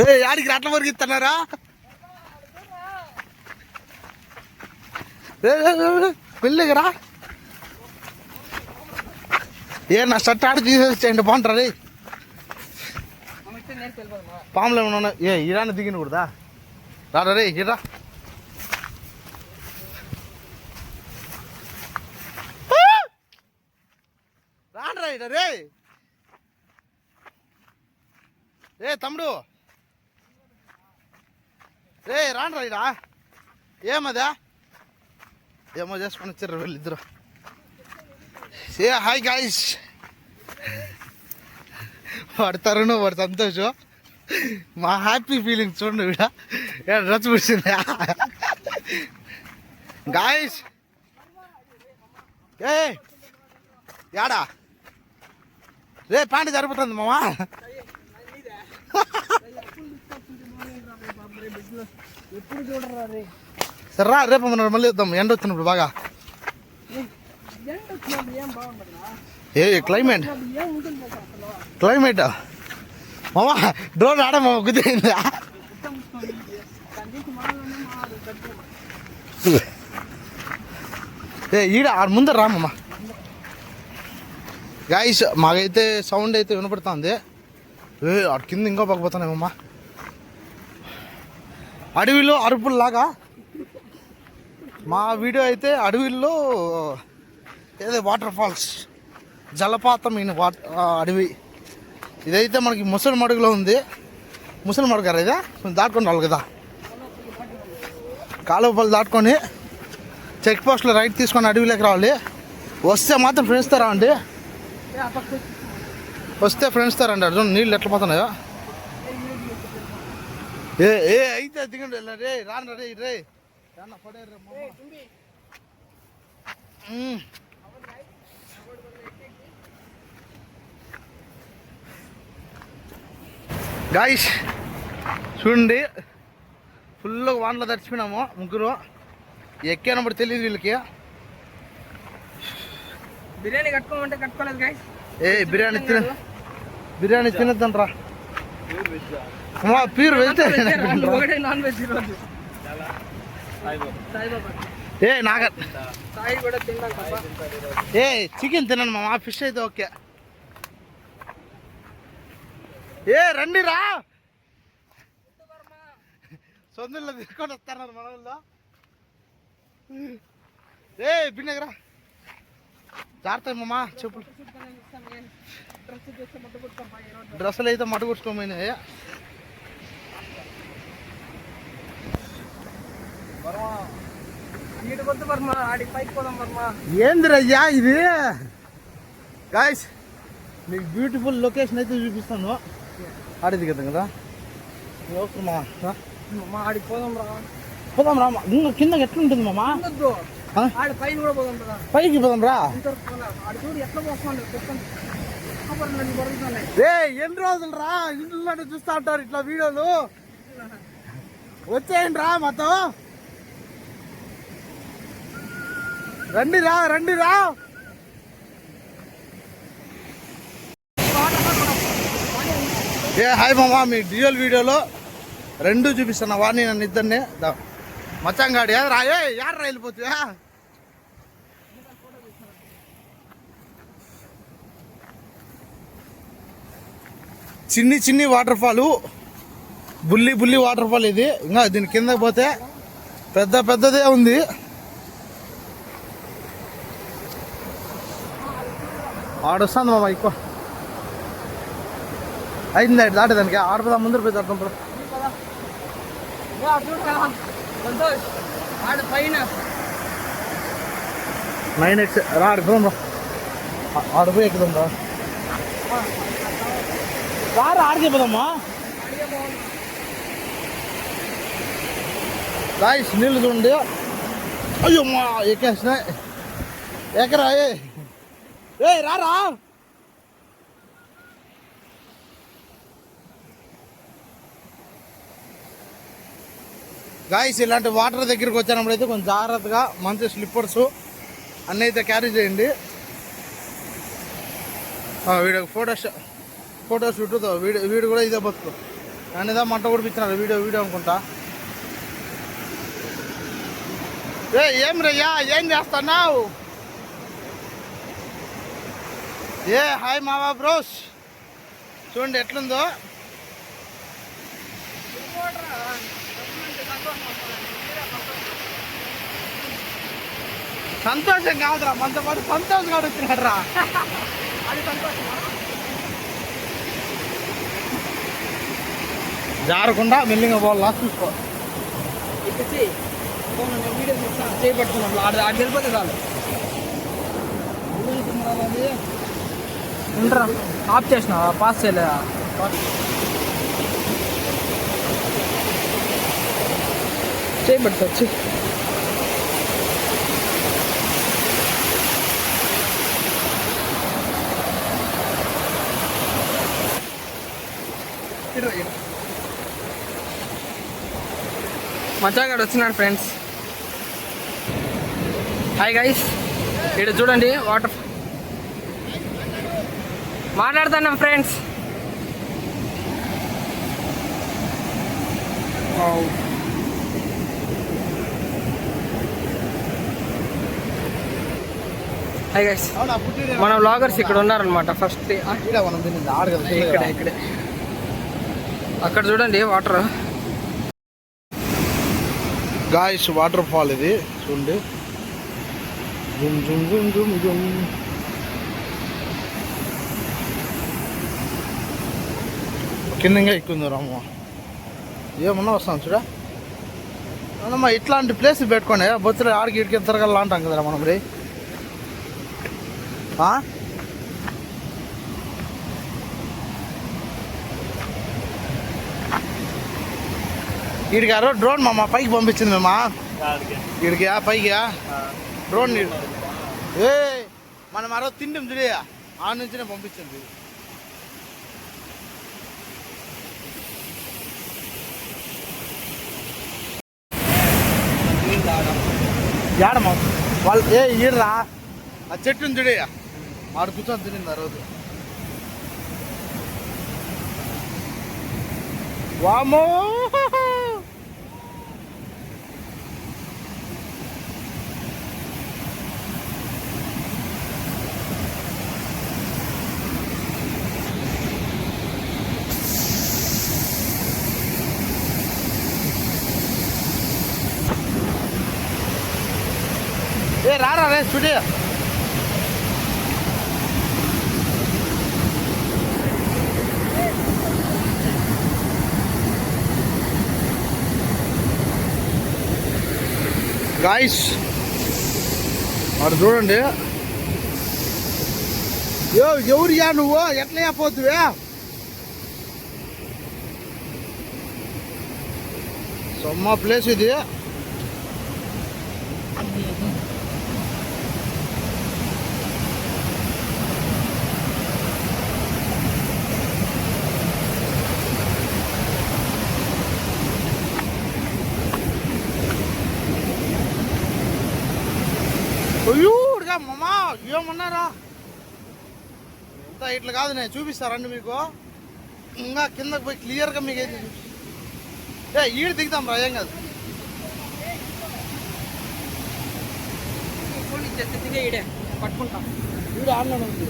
ఏ యాడికి రాట్ల వరకు ఇస్తున్నారా పెళ్ళిగరా ఏ నా షర్ట్ ఆడి తీసేసేయండి బాగుంటారు పాములు ఏమైనా ఉన్నాయి? ఏ ఇరాని దిగిన కూడదా రారా రే ఇరా రానరా ఇడ రే ఏ తమ్ముడు రే రానరా ఇడా ఏమదా? ఏమో చేసుకొని వచ్చారు వీళ్ళిద్దరు. ఏ హాయ్ గాయస్ పడతారును వాడు సంతోషం. మా హ్యాపీ ఫీలింగ్ చూడండి వీడ రచ్చ పుడిచింది గాయస్ ఏ యాడా? రే పాండి సరిపోతుంది మామా. సర్రా రేపు మనం మళ్ళీ వద్దాం ఎండ వచ్చినప్పుడు బాగా ఎండ వచ్చినప్పుడు ఏం బాగుంటుందా ఏ క్లైమేట్ ఏం ఉంటుంది కదా అసలు క్లైమేట్ మామా డ్రోన్ ఆడ మామ గుద్దిందా మొత్తం కండికి మాలోనే మాడు గట్టి ఏ ఈడ ఆడ ముందర రా మామ గాయస్ మాకైతే సౌండ్ అయితే వినపడుతుంది ఏ ఆడ కింద ఇంకా పకపోతున్నాయమ్మా అడవిలో అరుపుల్లాగా మా వీడియో అయితే అడవిలో ఏదో వాటర్ ఫాల్స్ జలపాతం వాట అడవి. ఇదైతే మనకి ముసలి మడుగులో ఉంది. ముసలి మడుగు కదా ఇదా? కొంచెం దాటుకొని రావాలి కదా. కాలువపల్లి దాటుకొని చెక్ పోస్ట్లో రైట్ తీసుకొని అడవిలోకి రావాలి. వస్తే మాత్రం ఫ్రెండ్స్తో రావండి. వస్తే ఫ్రెండ్స్తో రండి. అర్జున్ నీళ్ళు ఎట్లా పోతున్నాయో. ఏ ఏ అయితే దిగండి రే రాను రే రే. రాన్న పడేరు గాయస్ చూడండి. ఫుల్ వానలో తడిచిపోయినాము ముగ్గురు. ఎక్కానప్పుడు తెలియదు వీళ్ళకి. బిర్యానీ కట్టుకోమంటే కట్టుకోలేదు గాయస్. ఏ బిర్యానీ తిన బిర్యానీ తినద్దంట్రా. అమ్మా ప్యూర్ వెజిటేరియన్ నాన్ వెజ్ ఈరోజు. ఏ నాగ ఏ చికెన్ తినను మామ ఫిష్ అయితే ఓకే. ఏ రండి రా. సొందుల్లో తీసుకొని వస్తున్నారు మన వాళ్ళు ఏ బిన్నగరా. జాగ్రత్త మామ చెప్పులు డ్రెస్సులు అయితే మట్టు కొట్టుకోమైనాయి? వర్మ ఏందిరయ్యా ఇది? గాయస్ మీకు బ్యూటిఫుల్ లొకేషన్ అయితే చూపిస్తాను. ఆడేది కదా కదా? రా. మా ఆడికి పోదాం రా. పోదాం ఇంకా కింద ఎట్లుంటుంది మామా? పైకి పోదాం రా ఎన్ని రోజులు రా ఇంట్లో చూస్తా ఉంటారు ఇట్లా వీడియోలు. వచ్చేయండి రా మాతో. రండి రా రండి రా ఏ హాయ్ మామా మీ డిజిటల్ వీడియోలో రెండు చూపిస్తున్నా వాడిని నన్ను ఇద్దరిని. మచ్చంగాడి రా ఏ యారు రా వెళ్ళిపోతుందా చిన్ని చిన్ని వాటర్ ఫాల్ బుల్లి బుల్లి వాటర్ ఫాల్ ఇది. ఇంకా దీని కింద పోతే పెద్ద పెద్దదే ఉంది. ఆడొస్తుంది మామ ఎక్కువ. అయింది అటు దాటేదానికి ఆడపదా ముందర పోయి దాటం పైన. నైన్ ఎక్స్ రా ఆడుకోం రా. ఆడిపోయి ఎక్కుదాం రా. వారు ఆడికి పోదామా రాయిస్ నీళ్ళు చూడండి. అయ్యో మా ఎక్కేసినాయి ఎక్కరా ఏ? రారా? గాయస్ ఇలాంటి వాటర్ దగ్గరికి వచ్చినప్పుడు అయితే కొంచెం జాగ్రత్తగా మంచి స్లిప్పర్స్ అన్నీ అయితే క్యారీ చేయండి. ఆ, video photo photo shoot video వీడు కూడా ఇదే బతుకు. నన్ను ఇదా మంట కుడిపించినారు వీడియో వీడియో అనుకుంటా. ఏ ఏం రయ్యా ఏం చేస్తున్నావు? ఏ హాయ్ మావా బ్రోస్. చూడండి ఎట్లుందో. సంతోషం కాదురా మనతో పాటు సంతోషం కాదు వచ్చినాడు రా అది సంతోషమా జారకుండా మెల్లిగా పోవాలా చూసుకో ఇక్కచ్చి ఫోన్ నేను వీడియో తీస్తాను చేపట్టుకున్నాను ఆడ ఆడ వెళ్ళిపోతే చాలు ఉండరా ఆఫ్ చేసిన పాస్ చేయలేదా చేయబడతా వచ్చి మజాగాడు వచ్చినాడు ఫ్రెండ్స్ హాయ్ గైస్ ఇక్కడ చూడండి వాటర్ మాట్లాడుతున్నాం ఫ్రెండ్స్ హాయ్ గైస్ మన వ్లాగర్స్ ఇక్కడ ఉన్నారనమాట ఫస్ట్ ఇక్కడ ఇక్కడే. అక్కడ చూడండి వాటర్ గాయస్ వాటర్ ఫాల్ ఇది చూడండి. జుమ్ జుమ్ జుమ్ జుమ్ జుమ్. కిందంగా ఎక్కుంది రామ్మ ఏమన్నా వస్తాం చూడ? అవునమ్మా ఇట్లాంటి ప్లేస్ పెట్టుకోండి. బొత్తులు ఆడికి ఇడికి తిరగల్లా అంటాం కదరా మనం రే. ఆ? ఈడిగారు డ్రోన్ మామ పైకి పంపించింది మేమా? ఈడికి పైకి డ్రోన్ ఏ మనం ఆ రోజు తింటాం చూడే ఆ నుంచినే పంపించింది. ఏడమ్మా? వాళ్ళు ఏ ఈడరా. ఆ చెట్టుని చూడే ఆడు కూర్చొని తినింది ఆ రోజు. వామో ఏ రారా రే స్టూడియో గాయస్ వాడు చూడండి. యో ఎవరియా నువ్వు? ఎట్లా పోతువే? సొమ్మ ప్లేస్ ఇది అయ్యూడుగా మామా ఏమన్నారా? ఇంత ఇట్లా కాదు నేను చూపిస్తారండి మీకు. ఇంకా కిందకి పోయి క్లియర్గా మీకు ఏది ఏ ఈడు దిగుతాం రా ఏం కాదు. పట్టుకుంటాం. ఈడు ఆన్లైన్ ఉంది.